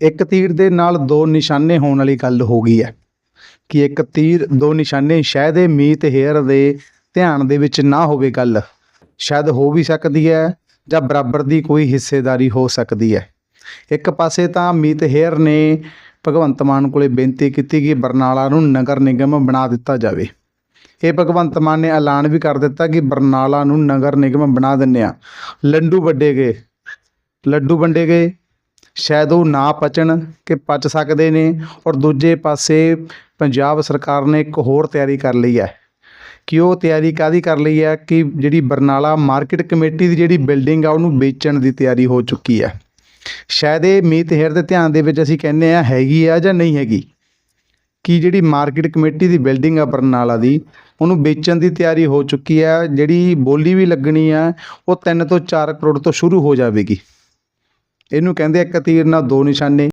ਇੱਕ ਤੀਰ ਦੇ ਨਾਲ ਦੋ ਨਿਸ਼ਾਨੇ ਹੋਣ ਵਾਲੀ ਗੱਲ ਹੋ ਗਈ ਹੈ ਕਿ ਇੱਕ ਤੀਰ, ਦੋ ਨਿਸ਼ਾਨੇ ਸ਼ਾਇਦ ਇਹ ਮੀਤ ਹੇਅਰ ਦੇ ਧਿਆਨ ਦੇ ਵਿੱਚ ਨਾ ਹੋਵੇ ਗੱਲ, ਸ਼ਾਇਦ ਹੋ ਵੀ ਸਕਦੀ ਹੈ ਜਾਂ ਬਰਾਬਰ ਦੀ ਕੋਈ ਹਿੱਸੇਦਾਰੀ ਹੋ ਸਕਦੀ ਹੈ। ਇੱਕ ਪਾਸੇ ਤਾਂ ਮੀਤ ਹੇਅਰ ਨੇ ਭਗਵੰਤ ਮਾਨ ਕੋਲੇ ਬੇਨਤੀ ਕੀਤੀ ਕਿ ਬਰਨਾਲਾ ਨੂੰ ਨਗਰ ਨਿਗਮ ਬਣਾ ਦਿੱਤਾ ਜਾਵੇ। ਇਹ ਭਗਵੰਤ ਮਾਨ ਨੇ ਐਲਾਨ ਵੀ ਕਰ ਦਿੱਤਾ ਕਿ ਬਰਨਾਲਾ ਨੂੰ ਨਗਰ ਨਿਗਮ ਬਣਾ ਦਿੰਨੇ ਆ। ਲੰਡੂ ਵੱਡੇ ਗਏ, ਲੱਡੂ ਵੰਡੇ ਗਏ ਸ਼ਾਇਦ ਉਹ ਨਾ ਪਚਣ ਕਿ ਪਚ ਸਕਦੇ ਨੇ ਔਰ ਦੂਜੇ ਪਾਸੇ ਪੰਜਾਬ ਸਰਕਾਰ ਨੇ ਇੱਕ ਹੋਰ ਤਿਆਰੀ ਕਰ ਲਈ ਹੈ ਕਿ ਉਹ ਤਿਆਰੀ ਕਾਦੀ ਕਰ ਲਈ ਹੈ ਕਿ ਜਿਹੜੀ ਬਰਨਾਲਾ ਮਾਰਕੀਟ ਕਮੇਟੀ ਦੀ ਜਿਹੜੀ ਬਿਲਡਿੰਗ ਆ ਉਹਨੂੰ ਵੇਚਣ ਦੀ ਤਿਆਰੀ ਹੋ ਚੁੱਕੀ ਹੈ। ਸ਼ਾਇਦ ਇਹ ਮੀਤ ਹੇਰ ਦੇ ਧਿਆਨ ਦੇ ਵਿੱਚ ਅਸੀਂ ਕਹਿੰਦੇ ਆ ਹੈਗੀ ਆ ਜਾਂ ਨਹੀਂ ਹੈਗੀ ਕਿ ਜਿਹੜੀ ਮਾਰਕੀਟ ਕਮੇਟੀ ਦੀ ਬਿਲਡਿੰਗ ਆ ਬਰਨਾਲਾ ਦੀ ਉਹਨੂੰ ਵੇਚਣ ਦੀ ਤਿਆਰੀ ਹੋ ਚੁੱਕੀ ਹੈ। ਜਿਹੜੀ ਬੋਲੀ ਵੀ ਲੱਗਣੀ ਆ ਉਹ 3 ਤੋਂ 4 ਕਰੋੜ ਤੋਂ ਸ਼ੁਰੂ ਹੋ ਜਾਵੇਗੀ। ਇਹਨੂੰ ਕਹਿੰਦੇ ਆ ਇੱਕ ਤੀਰ ਨਾਲ ਦੋ ਨਿਸ਼ਾਨੇ।